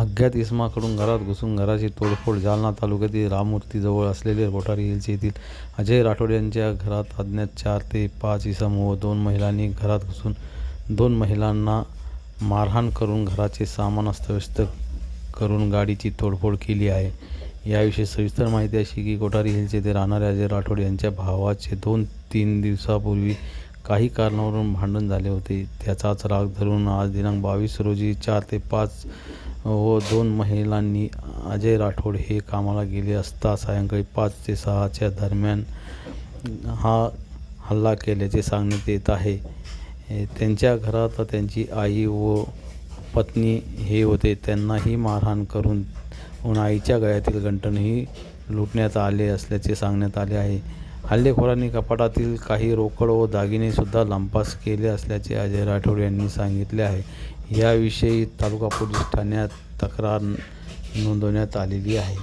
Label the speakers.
Speaker 1: अज्ञात इसमाकडून घरात घुसून घराची तोडफोड जालना तालुक्यातील राममूर्तीजवळ असलेले रोटारी हिल्स येथील अजय राठोड यांच्या घरात अज्ञात चार ते पाच इसम व दोन महिलांनी घरात घुसून दोन महिलांना मारहाण करून घराचे सामान अस्तव्यस्त करून गाडीची तोडफोड केली आहे. याविषयी सविस्तर माहिती अशी की कोठारी हिल्स येथे राहणारे अजय राठोड यांच्या भावाचे दोन तीन दिवसापूर्वी काही कारणावरून भांडण झाले होते. त्याचाच राग धरून आज दिनांक बावीस रोजी चार ते पाच व दोन महिलांनी अजय राठोड हे कामाला गेले असता सायंकाळी पाच ते सहाच्या दरम्यान हा हल्ला केल्याचे सांगण्यात येत आहे. त्यांच्या घरात त्यांची आई व पत्नी हे होते. त्यांनाही मारहाण करून आईच्या गळ्यातील गंटनही लुटण्यात आले असल्याचे सांगण्यात आले आहे. हल्लेखोरांनी कपाटातील काही रोकड व दागिनेसुद्धा लंपास केले असल्याचे अजय राठोड यांनी सांगितले आहे. याविषयी तालुका पोलीस ठाण्यात तक्रार नोंदवण्यात आलेली आहे.